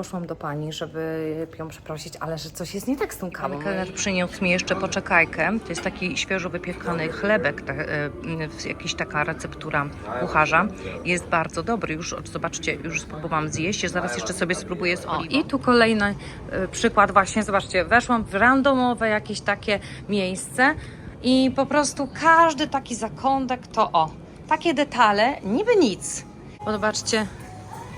poszłam do pani, żeby ją przeprosić, ale że coś jest nie tak z tą kawą. Kelner przyniósł mi jeszcze poczekajkę. To jest taki świeżo wypiekany chlebek, ta, e, jakaś taka receptura kucharza. Jest bardzo dobry. Już zobaczcie, już spróbowałam zjeść. Zaraz jeszcze sobie spróbuję z oliwą. I tu kolejny e, przykład właśnie. Zobaczcie, weszłam w randomowe jakieś takie miejsce i po prostu każdy taki zakątek to o, takie detale, niby nic. Zobaczcie,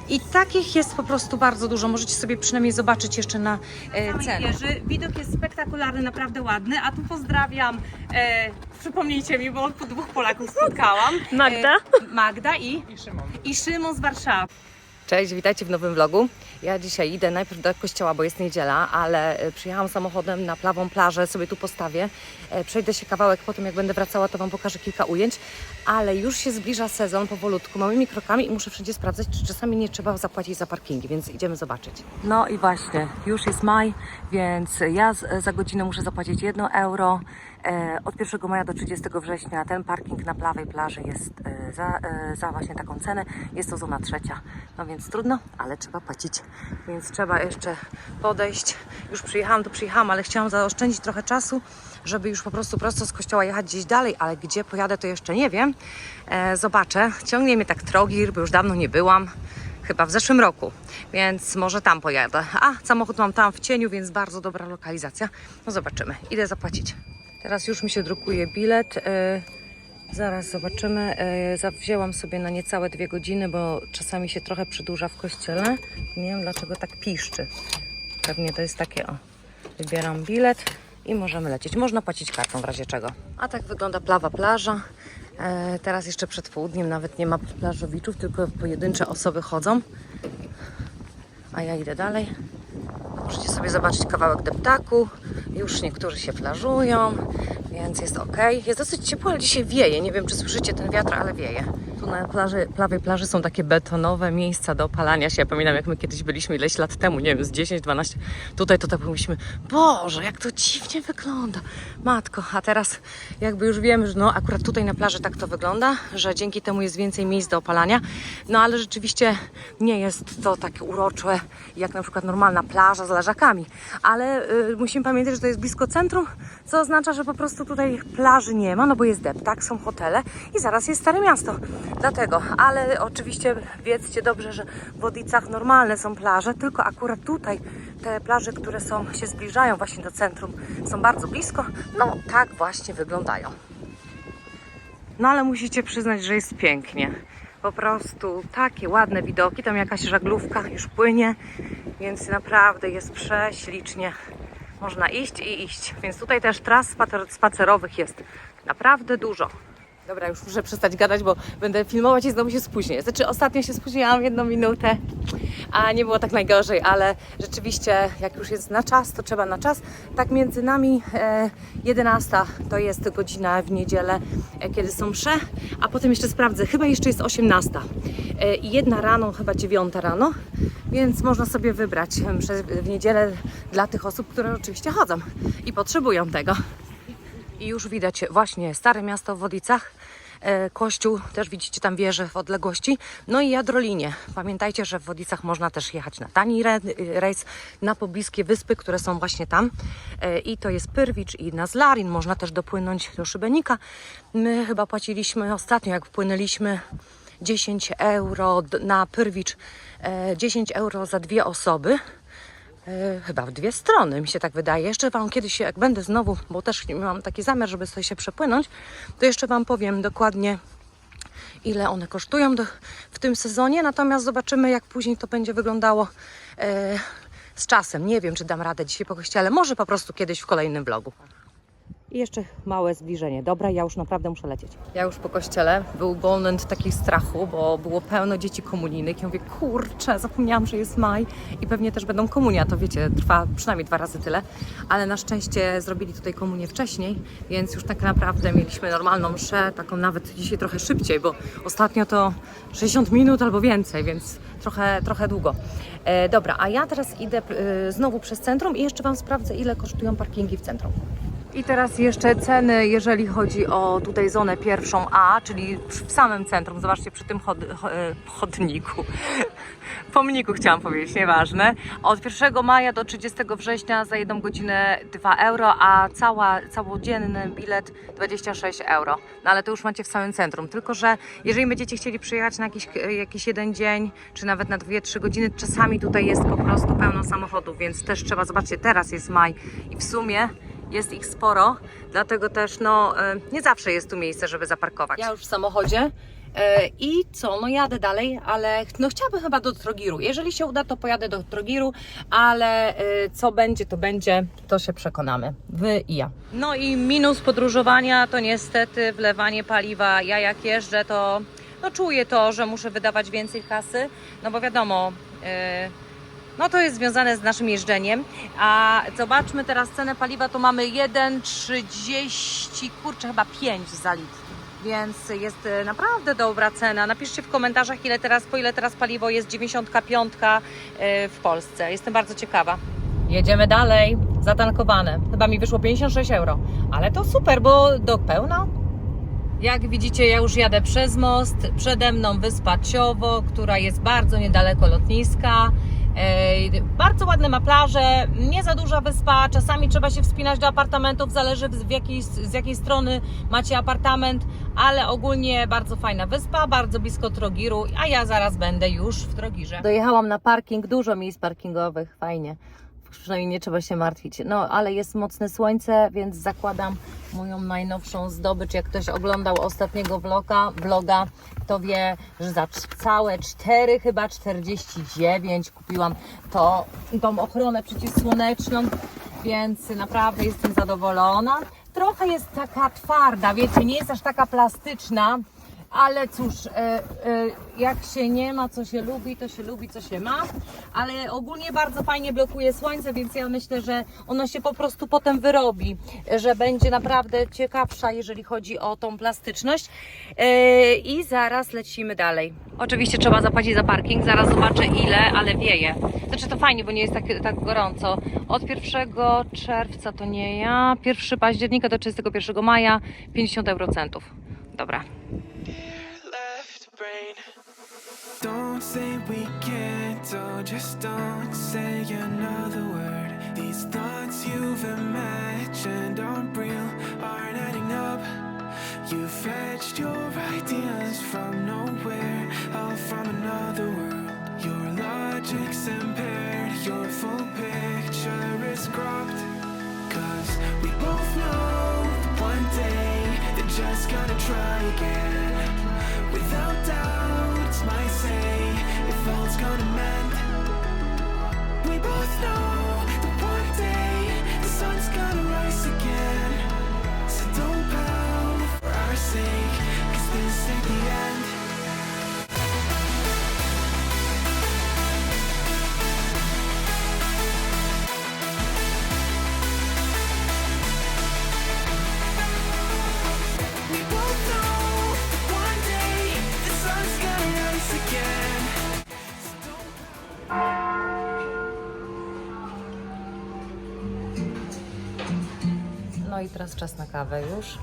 i takich jest po prostu bardzo dużo. Możecie sobie przynajmniej zobaczyć jeszcze na e, cenę. wieży. Widok jest spektakularny, naprawdę ładny, a tu pozdrawiam, e, przypomnijcie mi, bo po dwóch Polaków spotkałam. Magda? E, Magda i? I Szymon. z Warszawy. Cześć, witajcie w nowym vlogu. Ja dzisiaj idę najpierw do kościoła, bo jest niedziela, ale e, przyjechałam samochodem na plawą plażę, sobie tu postawię. E, Przejdę się kawałek, potem jak będę wracała, to Wam pokażę kilka ujęć, ale już się zbliża sezon powolutku, małymi krokami i muszę wszędzie sprawdzać, czy czasami nie trzeba zapłacić za parkingi, więc idziemy zobaczyć. No i właśnie, już jest maj, więc ja za godzinę muszę zapłacić 1 euro. E, Od 1 maja do 30 września ten parking na plawej plaży jest e, za, e, za właśnie taką cenę. Jest to zona trzecia. No więc trudno, ale trzeba płacić. Więc trzeba jeszcze podejść. Już przyjechałam, to przyjechałam, ale chciałam zaoszczędzić trochę czasu, żeby już po prostu prosto z kościoła jechać gdzieś dalej, ale gdzie pojadę to jeszcze nie wiem. Zobaczę. Ciągnie mnie tak Trogir, bo już dawno nie byłam. Chyba w zeszłym roku, więc może tam pojadę. A, samochód mam tam w cieniu, więc bardzo dobra lokalizacja. No zobaczymy. Idę zapłacić. Teraz już mi się drukuje bilet. e, Zaraz zobaczymy. E, Wzięłam sobie na niecałe dwie godziny, bo czasami się trochę przedłuża w kościele. Nie wiem dlaczego tak piszczy. Pewnie to jest takie o. Wybieram bilet i możemy lecieć. Można płacić kartą w razie czego. A tak wygląda plawa plaża. E, teraz jeszcze przed południem nawet nie ma plażowiczów, tylko pojedyncze osoby chodzą. A ja idę dalej. Możecie sobie zobaczyć kawałek deptaku. Już niektórzy się plażują, więc jest ok. Jest dosyć ciepło, ale dzisiaj wieje. Nie wiem, czy słyszycie ten wiatr, ale wieje. Tu na plaży, plawej plaży są takie betonowe miejsca do opalania się. Ja pamiętam, jak my kiedyś byliśmy ileś lat temu, nie wiem, z 10-12. Tutaj to tak mówiliśmy, Boże, jak to dziwnie wygląda. Matko, a teraz jakby już wiemy, że no akurat tutaj na plaży tak to wygląda, że dzięki temu jest więcej miejsc do opalania. No ale rzeczywiście nie jest to takie urocze, jak na przykład normalna plaża z leżakami. Ale y, musimy pamiętać, że to jest blisko centrum, co oznacza, że po prostu tutaj plaży nie ma, no bo jest deptak, są hotele i zaraz jest Stare Miasto. Dlatego, ale oczywiście wiedzcie dobrze, że w Wodicach normalne są plaże, tylko akurat tutaj te plaże, które są, się zbliżają właśnie do centrum, są bardzo blisko, no tak właśnie wyglądają. No ale musicie przyznać, że jest pięknie. Po prostu takie ładne widoki. Tam jakaś żaglówka już płynie, więc naprawdę jest prześlicznie. Można iść i iść. Więc tutaj też tras spacer- spacerowych jest naprawdę dużo. Dobra, już muszę przestać gadać, bo będę filmować i znowu się spóźnię. Znaczy ostatnio się spóźniłam jedną minutę, a nie było tak najgorzej, ale rzeczywiście jak już jest na czas, to trzeba na czas. Tak między nami e, 11 to jest godzina w niedzielę, e, kiedy są msze, a potem jeszcze sprawdzę, chyba jeszcze jest 18 e, i jedna rano, chyba 9 rano, więc można sobie wybrać mszę w niedzielę dla tych osób, które oczywiście chodzą i potrzebują tego. I już widać właśnie Stare Miasto w Wodicach. e, Kościół, też widzicie tam wieże w odległości. No i Jadrolinie. Pamiętajcie, że w Wodicach można też jechać na tani re- rejs na pobliskie wyspy, które są właśnie tam. E, I to jest Pyrwicz i Nazlarin. Można też dopłynąć do Szybenika. My chyba płaciliśmy ostatnio, jak wpłynęliśmy 10 euro na Pyrwicz, e, 10 euro za dwie osoby. E, chyba w dwie strony, mi się tak wydaje. Jeszcze Wam kiedyś, jak będę znowu, bo też mam taki zamiar, żeby sobie się przepłynąć, to jeszcze Wam powiem dokładnie, ile one kosztują do, w tym sezonie. Natomiast zobaczymy, jak później to będzie wyglądało e, z czasem. Nie wiem, czy dam radę dzisiaj po kościele, może po prostu kiedyś w kolejnym vlogu. I jeszcze małe zbliżenie. Dobra, ja już naprawdę muszę lecieć. Ja już po kościele. Był moment takich strachu, bo było pełno dzieci komunijnych. Ja mówię, kurczę, zapomniałam, że jest maj i pewnie też będą komunia. To wiecie, trwa przynajmniej dwa razy tyle. Ale na szczęście zrobili tutaj komunię wcześniej, więc już tak naprawdę mieliśmy normalną mszę, taką nawet dzisiaj trochę szybciej, bo ostatnio to 60 minut albo więcej, więc trochę, trochę długo. E, dobra, a ja teraz idę e, znowu przez centrum i jeszcze Wam sprawdzę, ile kosztują parkingi w centrum. I teraz jeszcze ceny, jeżeli chodzi o tutaj zonę pierwszą A, czyli w samym centrum. Zobaczcie, przy tym chod, cho- e, chodniku. Pomniku chciałam powiedzieć, nieważne. Od 1 maja do 30 września za jedną godzinę 2 euro, a cała, całodzienny bilet 26 euro. No ale to już macie w samym centrum. Tylko, że jeżeli będziecie chcieli przyjechać na jakiś, jakiś jeden dzień, czy nawet na 2-3 godziny, czasami tutaj jest po prostu pełno samochodów, więc też trzeba, zobaczcie, teraz jest maj i w sumie jest ich sporo, dlatego też no, e, nie zawsze jest tu miejsce, żeby zaparkować. Ja już w samochodzie e, i co, no jadę dalej, ale no chciałabym chyba do Trogiru. Jeżeli się uda, to pojadę do Trogiru, ale e, co będzie, to będzie, to się przekonamy. Wy i ja. No i minus podróżowania to niestety wlewanie paliwa. Ja jak jeżdżę, to no czuję to, że muszę wydawać więcej kasy, no bo wiadomo, no to jest związane z naszym jeżdżeniem. A zobaczmy teraz cenę paliwa, to mamy 1,30, kurczę chyba 5 za litr. Więc jest e, naprawdę dobra cena. Napiszcie w komentarzach, ile teraz, po ile teraz paliwo jest 95 e, w Polsce. Jestem bardzo ciekawa. Jedziemy dalej. Zatankowane. Chyba mi wyszło 56 euro. Ale to super, bo do pełna jak widzicie, ja już jadę przez most. Przede mną wyspa Ciowo, która jest bardzo niedaleko lotniska. Bardzo ładne ma plaże, nie za duża wyspa, czasami trzeba się wspinać do apartamentów, zależy z, jakiej, z jakiej strony macie apartament, ale ogólnie bardzo fajna wyspa, bardzo blisko Trogiru, a ja zaraz będę już w Trogirze. Dojechałam na parking, dużo miejsc parkingowych, fajnie. Przynajmniej nie trzeba się martwić. No, ale jest mocne słońce, więc zakładam moją najnowszą zdobycz. Jak ktoś oglądał ostatniego vloga, vloga to wie, że za całe 4, chyba 49 kupiłam to, tą ochronę przeciwsłoneczną, więc naprawdę jestem zadowolona. Trochę jest taka twarda, wiecie, nie jest aż taka plastyczna, ale cóż, e, e, jak się nie ma, co się lubi, to się lubi, co się ma. Ale ogólnie bardzo fajnie blokuje słońce, więc ja myślę, że ono się po prostu potem wyrobi, że będzie naprawdę ciekawsza, jeżeli chodzi o tą plastyczność. E, I zaraz lecimy dalej. Oczywiście trzeba zapłacić za parking, zaraz zobaczę ile, ale wieje. Znaczy to fajnie, bo nie jest tak, tak gorąco. Od 1 czerwca to nie ja, 1 października do 31 maja 50 eurocentów. Dobra. Don't say we can't, oh, just don't say another word. These thoughts you've imagined aren't real, aren't adding up. You fetched your ideas from nowhere, all from another world. Your logic's impaired, your full picture is cropped. Cause we both know one day they're just gonna try again. Without doubt, my say if all's gonna mend. We both know teraz czas na kawę już.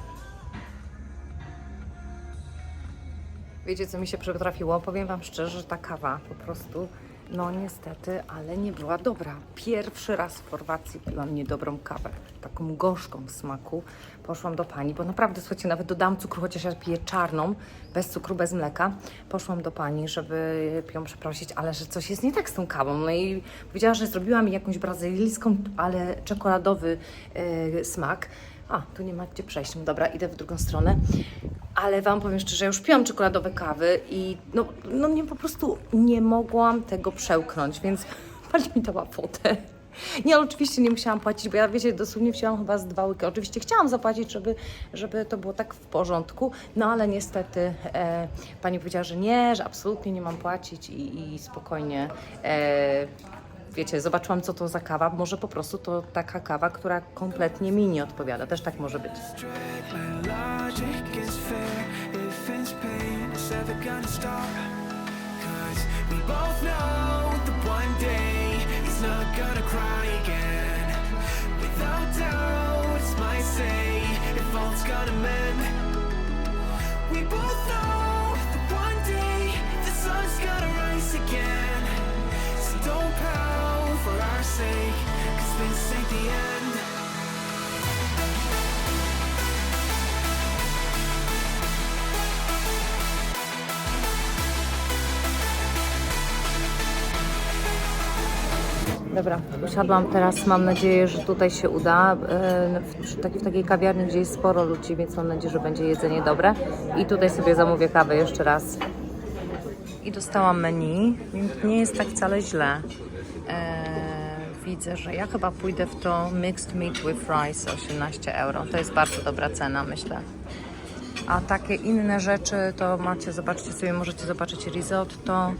Wiecie, co mi się przytrafiło? Powiem Wam szczerze, że ta kawa po prostu, no niestety, ale nie była dobra. Pierwszy raz w Chorwacji piłam niedobrą kawę, taką gorzką w smaku. Poszłam do pani, bo naprawdę, słuchajcie, nawet dodałam cukru, chociaż ja piję czarną, bez cukru, bez mleka. Poszłam do pani, żeby ją przeprosić, ale że coś jest nie tak z tą kawą. No i powiedziała, że zrobiła mi jakąś brazylijską, ale czekoladowy e, smak. A, tu nie ma gdzie przejść. No Dobra, idę w drugą stronę. Ale Wam powiem szczerze, już piłam czekoladowe kawy i no, no nie, po prostu nie mogłam tego przełknąć, więc pani mi dała fotę. Nie, oczywiście nie musiałam płacić, bo ja wiecie, dosłownie wzięłam chyba z dwa łyki. Oczywiście chciałam zapłacić, żeby, żeby to było tak w porządku, no ale niestety e, pani powiedziała, że nie, że absolutnie nie mam płacić i, i spokojnie. E, wiecie, zobaczyłam co to za kawa, może po prostu to taka kawa, która kompletnie mi nie odpowiada, też tak może być. We both know that one day the sun's gonna rise again. Dobra, usiadłam teraz, mam nadzieję, że tutaj się uda. E, W, taki- w takiej kawiarni, gdzie jest sporo ludzi, więc mam nadzieję, że będzie jedzenie dobre. I tutaj sobie zamówię kawę jeszcze raz. I dostałam menu, nie jest tak wcale źle. Eee, widzę, że ja chyba pójdę w to Mixed Meat with Rice 18 euro. To jest bardzo dobra cena, myślę. A takie inne rzeczy to macie, zobaczcie sobie, możecie zobaczyć risotto,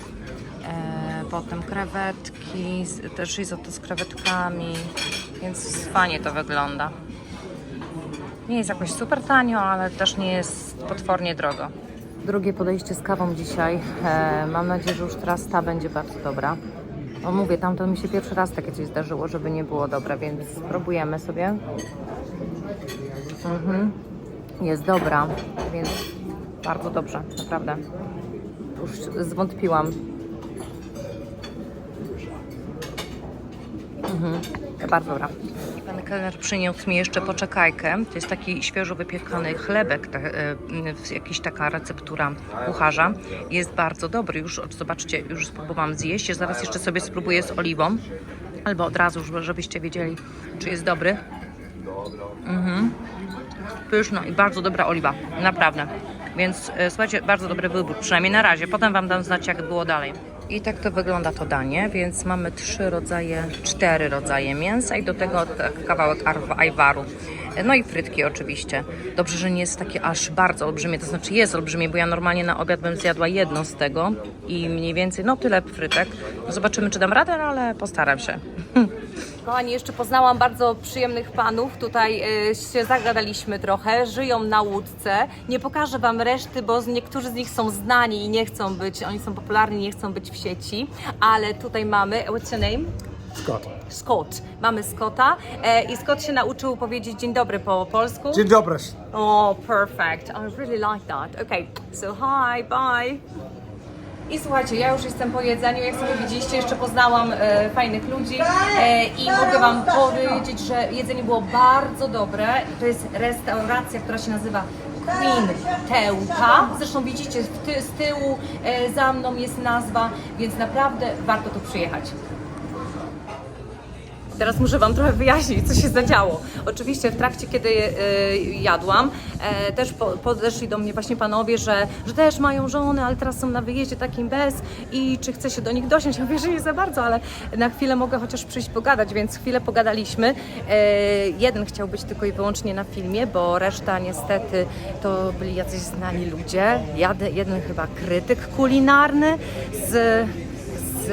e, potem krewetki, też risotto z krewetkami, więc fajnie to wygląda. Nie jest jakoś super tanio, ale też nie jest potwornie drogo. Drugie podejście z kawą dzisiaj. E, mam nadzieję, że już teraz ta będzie bardzo dobra. O mówię, tam to mi się pierwszy raz takie coś zdarzyło, żeby nie było dobre, więc spróbujemy sobie. Mhm. Jest dobra, więc bardzo dobrze, naprawdę. Już zwątpiłam. Mhm. Bardzo dobra. Pan kelner przyniósł mi jeszcze poczekajkę. To jest taki świeżo wypiekany chlebek, ta, e, jakiś taka receptura kucharza. Jest bardzo dobry. Już zobaczcie, już spróbowałam zjeść. Zaraz jeszcze sobie spróbuję z oliwą. Albo od razu, żeby- żebyście wiedzieli, czy jest dobry. Mhm. Pyszno i bardzo dobra oliwa. Naprawdę. Więc e, słuchajcie, bardzo dobry wybór, przynajmniej na razie. Potem Wam dam znać, jak było dalej. I tak to wygląda to danie, więc mamy trzy rodzaje, cztery rodzaje mięsa i do tego tak kawałek ajwaru. No i frytki oczywiście. Dobrze, że nie jest takie aż bardzo olbrzymie, to znaczy jest olbrzymie, bo ja normalnie na obiad bym zjadła jedno z tego i mniej więcej, no tyle frytek. Zobaczymy, czy dam radę, no ale postaram się. Kochani, jeszcze poznałam bardzo przyjemnych panów. Tutaj y, się zagadaliśmy trochę. Żyją na łódce. Nie pokażę Wam reszty, bo niektórzy z nich są znani i nie chcą być, oni są popularni, nie chcą być w sieci. Ale tutaj mamy, what's your name? Scott. Scott. Mamy Scotta e, i Scott się nauczył powiedzieć dzień dobry po polsku. Dzień dobry. Oh, perfect. I really like that. Okay, so hi, bye. I słuchajcie, ja już jestem po jedzeniu, jak sobie widzieliście, jeszcze poznałam e, fajnych ludzi e, i mogę Wam powiedzieć, że jedzenie było bardzo dobre. To jest restauracja, która się nazywa Queen Tełka. Zresztą widzicie, ty, z tyłu e, za mną jest nazwa, więc naprawdę warto tu przyjechać. Teraz muszę Wam trochę wyjaśnić, co się zadziało. Oczywiście w trakcie, kiedy e, jadłam, e, też po, podeszli do mnie właśnie panowie, że, że też mają żony, ale teraz są na wyjeździe takim bez i czy chce się do nich dosiąść. Ja mówię, że nie za bardzo, ale na chwilę mogę chociaż przyjść pogadać, więc chwilę pogadaliśmy. E, jeden chciał być tylko i wyłącznie na filmie, bo reszta niestety to byli jacyś znani ludzie. Jeden chyba krytyk kulinarny z, z,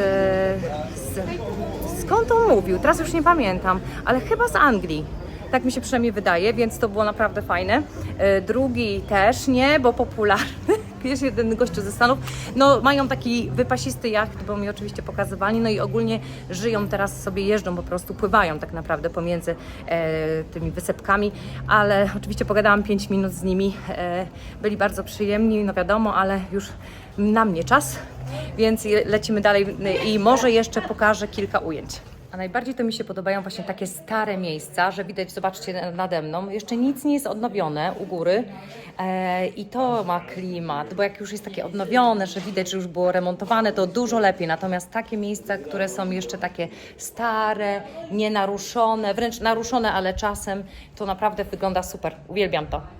z Skąd on mówił? Teraz już nie pamiętam, ale chyba z Anglii. Tak mi się przynajmniej wydaje, więc to było naprawdę fajne. E, Drugi też nie, bo popularny. Jest jeden gościu ze Stanów. No, mają taki wypasisty jacht, bo mi oczywiście pokazywali. No i ogólnie żyją teraz sobie, jeżdżą po prostu, pływają tak naprawdę pomiędzy e, tymi wysepkami. Ale oczywiście pogadałam 5 minut z nimi. E, byli bardzo przyjemni, no wiadomo, ale już na mnie czas, więc lecimy dalej i może jeszcze pokażę kilka ujęć. A najbardziej to mi się podobają właśnie takie stare miejsca, że widać, zobaczcie nade mną, jeszcze nic nie jest odnowione u góry e, i to ma klimat, bo jak już jest takie odnowione, że widać, że już było remontowane, to dużo lepiej. Natomiast takie miejsca, które są jeszcze takie stare, nienaruszone, wręcz naruszone, ale czasem, to naprawdę wygląda super. Uwielbiam to.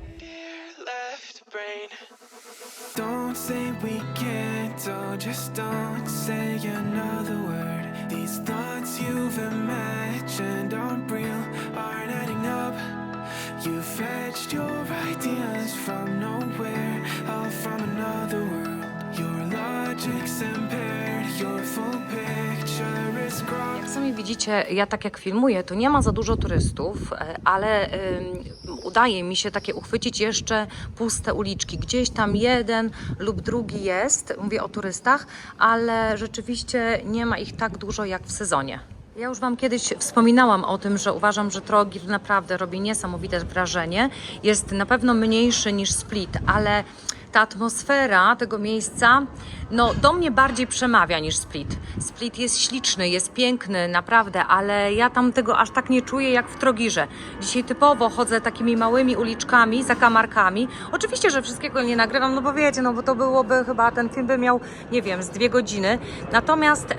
Don't say we can't, oh, just don't say another word. These thoughts you've imagined aren't real, aren't adding up. You fetched your ideas from nowhere, all from another world. Your logic's impaired, your full picture. Jak sami widzicie, ja tak jak filmuję, to nie ma za dużo turystów, e, ale udaje mi się takie uchwycić jeszcze puste uliczki. Gdzieś tam jeden lub drugi jest, mówię o turystach, ale rzeczywiście nie ma ich tak dużo jak w sezonie. Ja już Wam kiedyś wspominałam o tym, że uważam, że Trogir naprawdę robi niesamowite wrażenie. Jest na pewno mniejszy niż Split, ale ta atmosfera tego miejsca no, do mnie bardziej przemawia niż Split. Split jest śliczny, jest piękny, naprawdę, ale ja tam tego aż tak nie czuję jak w Trogirze. Dzisiaj typowo chodzę takimi małymi uliczkami, zakamarkami. Oczywiście, że wszystkiego nie nagrywam, no bo wiecie, no bo to byłoby chyba, ten film by miał, nie wiem, z dwie godziny. Natomiast y,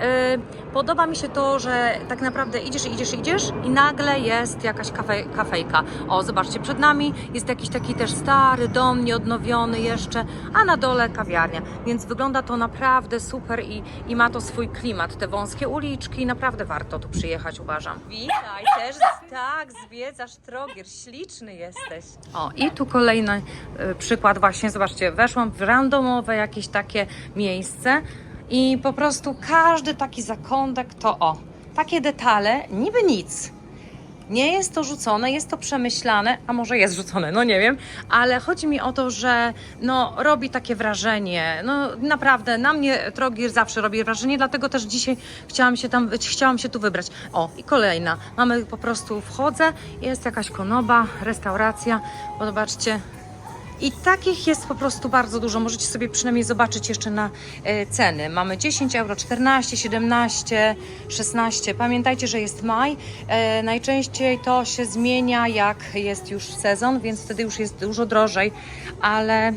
podoba mi się to, że tak naprawdę idziesz, idziesz, idziesz i nagle jest jakaś kafe, kafejka. O, zobaczcie, przed nami jest jakiś taki też stary dom, nieodnowiony jeszcze, a na dole kawiarnia. Więc wygląda to naprawdę super i, i ma to swój klimat. Te wąskie uliczki, naprawdę warto tu przyjechać, uważam. Witaj, też tak, zwiedzasz Trogir, śliczny jesteś. O, i tu kolejny y, przykład właśnie, zobaczcie, weszłam w randomowe jakieś takie miejsce i po prostu każdy taki zakątek to o, takie detale, niby nic. Nie jest to rzucone, jest to przemyślane, a może jest rzucone, no nie wiem, ale chodzi mi o to, że no, robi takie wrażenie. No naprawdę, na mnie Trogir zawsze robi wrażenie, dlatego też dzisiaj chciałam się tam, chciałam się tu wybrać. O, i kolejna. Mamy po prostu, wchodzę, jest jakaś konoba, restauracja, bo zobaczcie, i takich jest po prostu bardzo dużo. Możecie sobie przynajmniej zobaczyć jeszcze na e, ceny. Mamy 10 euro, 14, 17, 16. Pamiętajcie, że jest maj. E, najczęściej to się zmienia, jak jest już sezon, więc wtedy już jest dużo drożej, ale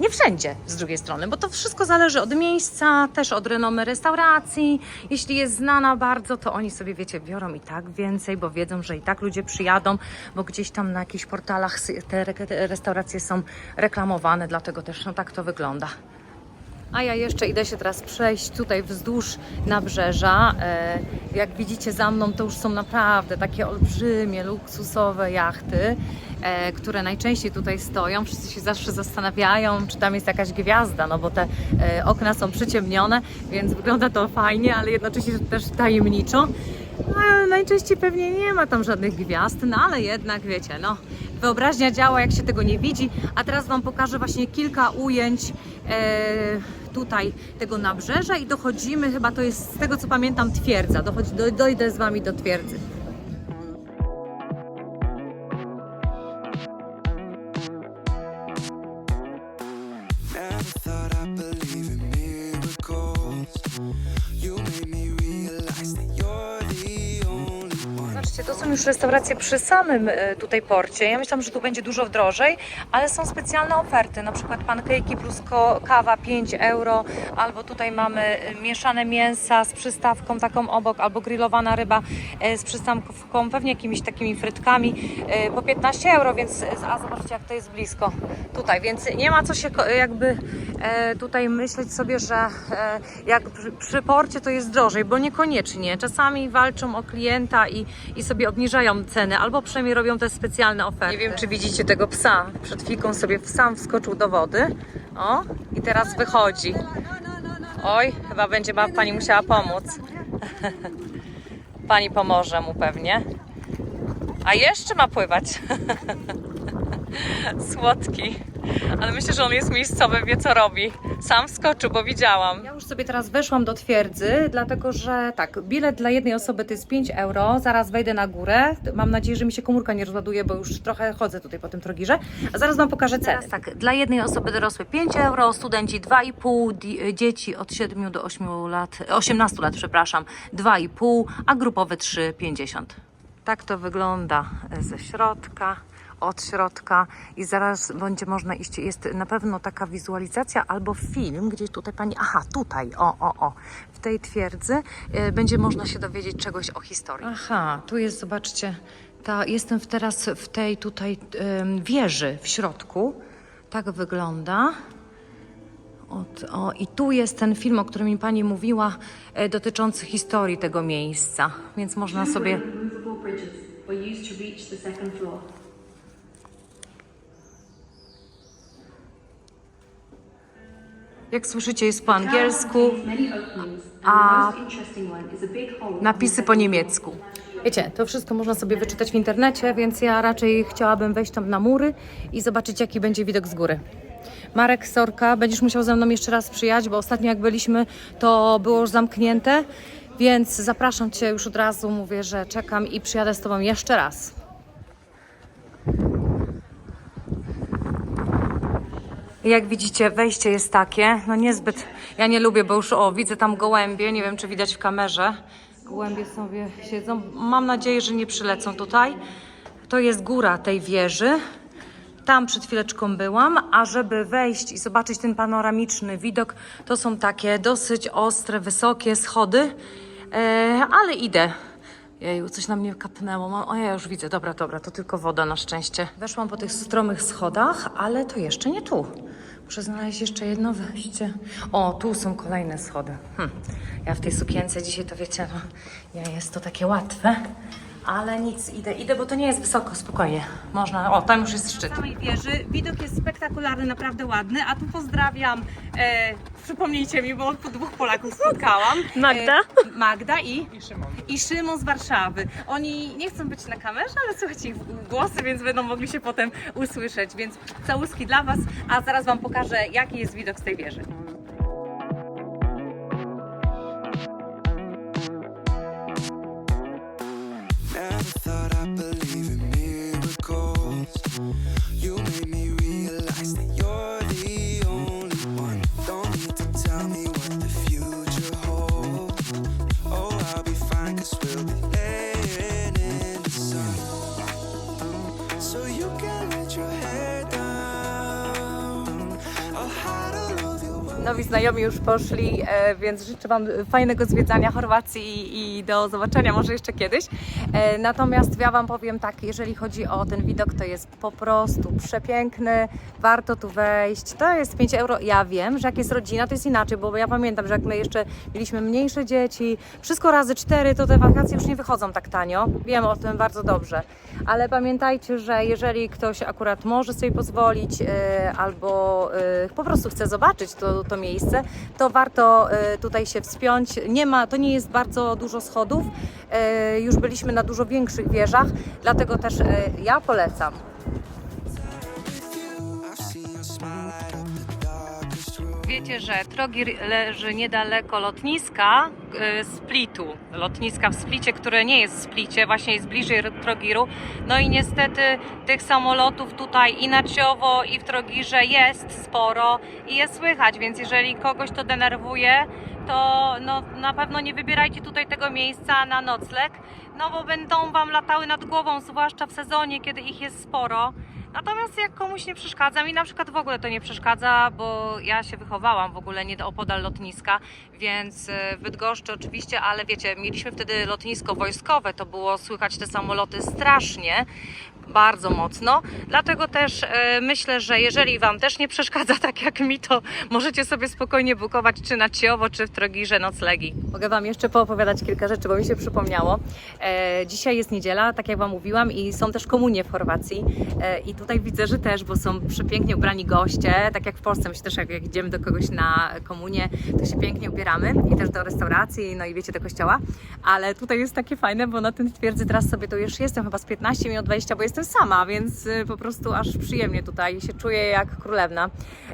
nie wszędzie z drugiej strony, bo to wszystko zależy od miejsca, też od renomy restauracji. Jeśli jest znana bardzo, to oni sobie, wiecie, biorą i tak więcej, bo wiedzą, że i tak ludzie przyjadą, bo gdzieś tam na jakichś portalach te, re- te restauracje są reklamowane, dlatego też no tak to wygląda. A ja jeszcze idę się teraz przejść tutaj wzdłuż nabrzeża. E, Jak widzicie za mną, to już są naprawdę takie olbrzymie, luksusowe jachty, e, które najczęściej tutaj stoją. Wszyscy się zawsze zastanawiają, czy tam jest jakaś gwiazda, no bo te e, okna są przyciemnione, więc wygląda to fajnie, ale jednocześnie też tajemniczo. No, najczęściej pewnie nie ma tam żadnych gwiazd, no ale jednak wiecie, no wyobraźnia działa jak się tego nie widzi. A teraz Wam pokażę właśnie kilka ujęć tutaj tego nabrzeża i dochodzimy, chyba to jest z tego co pamiętam twierdza, Dochodzi, do, dojdę z Wami do twierdzy. To są już restauracje przy samym e, tutaj porcie. Ja myślałam, że tu będzie dużo drożej, ale są specjalne oferty, na przykład pankejki plus kawa 5 euro, albo tutaj mamy e, mieszane mięsa z przystawką taką obok, albo grillowana ryba e, z przystawką, pewnie jakimiś takimi frytkami po 15 euro, więc a zobaczcie jak to jest blisko tutaj, więc nie ma co się jakby tutaj myśleć sobie, że jak przy porcie to jest drożej, bo niekoniecznie. Czasami walczą o klienta i, i sobie obniżają ceny, albo przynajmniej robią te specjalne oferty. Nie wiem, czy widzicie tego psa. Przed chwilką sobie sam wskoczył do wody. O, i teraz wychodzi. Oj, chyba będzie ma, pani musiała pomóc. Pani pomoże mu pewnie. A jeszcze ma pływać. Słodki. Ale myślę, że on jest miejscowy, wie co robi. Sam skoczył, bo widziałam. Ja już sobie teraz weszłam do twierdzy, dlatego że tak, bilet dla jednej osoby to jest 5 euro. Zaraz wejdę na górę. Mam nadzieję, że mi się komórka nie rozładuje, bo już trochę chodzę tutaj po tym trogirze. A zaraz Wam pokażę ceny. Teraz tak, dla jednej osoby dorosłe 5 euro, studenci 2,5, di- dzieci od 7 do 8 lat, 18 lat, przepraszam, 2,5, a grupowe 3,50. Tak to wygląda ze środka, od środka i zaraz będzie można iść. Jest na pewno taka wizualizacja albo film, gdzieś tutaj pani. Aha, tutaj, o, o, o. W tej twierdzy e, będzie można się dowiedzieć czegoś o historii. Aha, tu jest, zobaczcie, ta, jestem w- teraz w tej tutaj em, wieży w środku. Tak wygląda. Od, o, I tu jest ten film, o którym mi pani mówiła, e, dotyczący historii tego miejsca, więc można sobie. Movable bridges were used to reach the second floor. Jak słyszycie, jest po angielsku, a napisy po niemiecku. Wiecie, to wszystko można sobie wyczytać w internecie, więc ja raczej chciałabym wejść tam na mury i zobaczyć, jaki będzie widok z góry. Marek Sorka, będziesz musiał ze mną jeszcze raz przyjechać, bo ostatnio jak byliśmy, to było już zamknięte, Więc zapraszam Cię już od razu, mówię, że czekam i przyjadę z Tobą jeszcze raz. Jak widzicie, wejście jest takie, no niezbyt, ja nie lubię, bo już o, widzę tam gołębie, nie wiem czy widać w kamerze. Gołębie sobie siedzą, mam nadzieję, że nie przylecą tutaj. To jest góra tej wieży. Tam przed chwileczką byłam, a żeby wejść i zobaczyć ten panoramiczny widok, to są takie dosyć ostre, wysokie schody, e, ale idę. Jeju, coś na mnie kapnęło. O, ja już widzę. Dobra, dobra, to tylko woda na szczęście. Weszłam po tych stromych schodach, ale to jeszcze nie tu. Muszę znaleźć jeszcze jedno wejście. O, tu są kolejne schody. Hm. Ja w tej sukience dzisiaj to wiecie, no, nie jest to takie łatwe. Ale nic, idę, idę, bo to nie jest wysoko, spokojnie. Można, o, tam już jest szczyt. samej wieży. Widok jest spektakularny, naprawdę ładny. A tu pozdrawiam, e, przypomnijcie mi, bo po dwóch Polaków spotkałam. Magda? E, Magda i? I Szymon. I Szymon z Warszawy. Oni nie chcą być na kamerze, ale słuchajcie ich głosy, więc będą mogli się potem usłyszeć. Więc całuski dla Was, a zaraz Wam pokażę, jaki jest widok z tej wieży. Oh, Nowi znajomi już poszli, e, więc życzę Wam fajnego zwiedzania Chorwacji i do zobaczenia może jeszcze kiedyś. E, Natomiast ja Wam powiem tak, jeżeli chodzi o ten widok, to jest po prostu przepiękny, warto tu wejść. To jest 5 euro. Ja wiem, że jak jest rodzina, to jest inaczej, bo ja pamiętam, że jak my jeszcze mieliśmy mniejsze dzieci, wszystko razy cztery, to te wakacje już nie wychodzą tak tanio. Wiem o tym bardzo dobrze. Ale pamiętajcie, że jeżeli ktoś akurat może sobie pozwolić e, albo e, po prostu chce zobaczyć to, to miejsce, to warto e, tutaj się wspiąć. Nie ma, to nie jest bardzo dużo schodów. E, Już byliśmy na dużo większych wieżach, dlatego też e, ja polecam. Wiecie, że Trogir leży niedaleko lotniska y, Splitu. Lotniska w Splicie, które nie jest w Splicie, właśnie jest bliżej Trogiru. No i niestety tych samolotów tutaj i na Ciowo i w Trogirze jest sporo i jest słychać, więc jeżeli kogoś to denerwuje, to no, na pewno nie wybierajcie tutaj tego miejsca na nocleg, no bo będą Wam latały nad głową, zwłaszcza w sezonie, kiedy ich jest sporo. Natomiast jak komuś nie przeszkadza, mi na przykład w ogóle to nie przeszkadza, bo ja się wychowałam w ogóle nie opodal lotniska, więc e, w Bydgoszczy oczywiście, ale wiecie, mieliśmy wtedy lotnisko wojskowe, to było słychać te samoloty strasznie, bardzo mocno. Dlatego też e, myślę, że jeżeli Wam też nie przeszkadza tak jak mi, to możecie sobie spokojnie bukować czy na Ciowo, czy w Trogirze noclegi. Mogę Wam jeszcze poopowiadać kilka rzeczy, bo mi się przypomniało. E, dzisiaj jest niedziela, tak jak Wam mówiłam, i są też komunie w Chorwacji. I tutaj widzę, że też, bo są przepięknie ubrani goście, tak jak w Polsce. Myślę też, jak, jak idziemy do kogoś na komunię, to się pięknie ubieramy i też do restauracji, no i wiecie, do kościoła. Ale tutaj jest takie fajne, bo na tym twierdzy teraz sobie to już jestem chyba z 15 minut 20, bo jestem sama, więc y, po prostu aż przyjemnie tutaj się czuję jak królewna.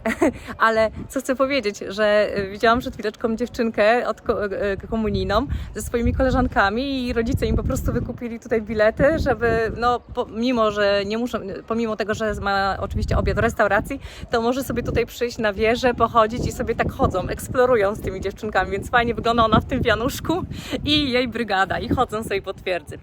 Ale co chcę powiedzieć, że y, widziałam przed chwileczką dziewczynkę od y, komunijną ze swoimi koleżankami i rodzice im po prostu wykupili tutaj bilety, żeby, no po, mimo, że nie muszą, pomimo tego, że ma oczywiście obiad w restauracji, to może sobie tutaj przyjść na wieżę, pochodzić i sobie tak chodzą, eksplorują z tymi dziewczynkami, więc fajnie wygląda ona w tym wianuszku i jej brygada i chodzą sobie po twierdzy.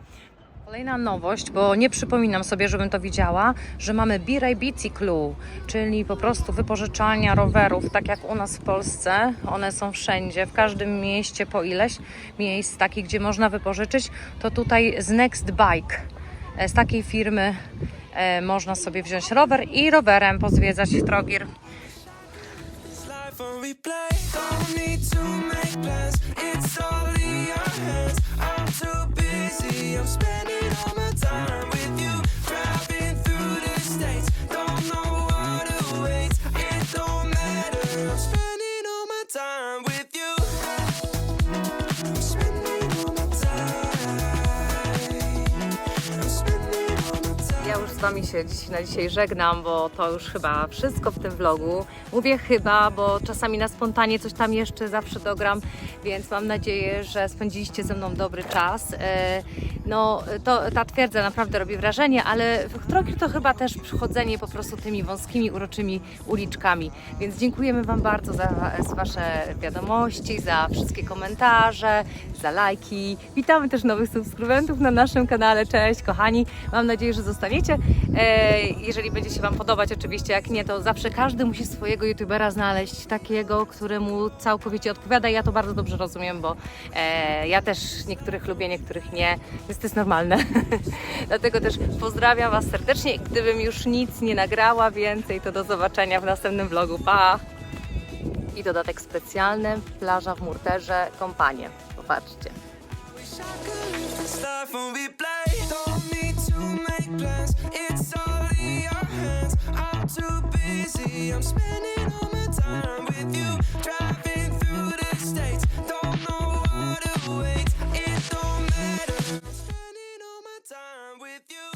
Kolejna nowość, bo nie przypominam sobie, żebym to widziała, że mamy Biraj Bicyklu, czyli po prostu wypożyczalnia rowerów, tak jak u nas w Polsce. One są wszędzie, w każdym mieście po ileś miejsc takich, gdzie można wypożyczyć. To tutaj z Next Bike, e, z takiej firmy można sobie wziąć rower i rowerem pozwiedzać Trogir. Wami się dziś, na dzisiaj żegnam, bo to już chyba wszystko w tym vlogu. Mówię chyba, bo czasami na spontanie coś tam jeszcze zawsze dogram, więc mam nadzieję, że spędziliście ze mną dobry czas. E, No, to, ta twierdza naprawdę robi wrażenie, ale Trogir to chyba też przychodzenie po prostu tymi wąskimi, uroczymi uliczkami. Więc dziękujemy Wam bardzo za, za Wasze wiadomości, za wszystkie komentarze, za lajki. Witamy też nowych subskrybentów na naszym kanale. Cześć, kochani. Mam nadzieję, że zostaniecie. E, jeżeli będzie się Wam podobać, oczywiście, jak nie, to zawsze każdy musi swojego youtubera znaleźć, takiego, który mu całkowicie odpowiada. I ja to bardzo dobrze rozumiem, bo e, ja też niektórych lubię, niektórych nie, więc to jest normalne. Dlatego też pozdrawiam Was serdecznie. Gdybym już nic nie nagrała więcej, to do zobaczenia w następnym vlogu. Pa! I dodatek specjalny, plaża w Murterze, kompanie. Popatrzcie. Don't need to make plans. It's all in your hands. too busy. I'm spending all my time with you. Driving through the states, don't know what awaits. It don't matter. I'm spending all my time with you.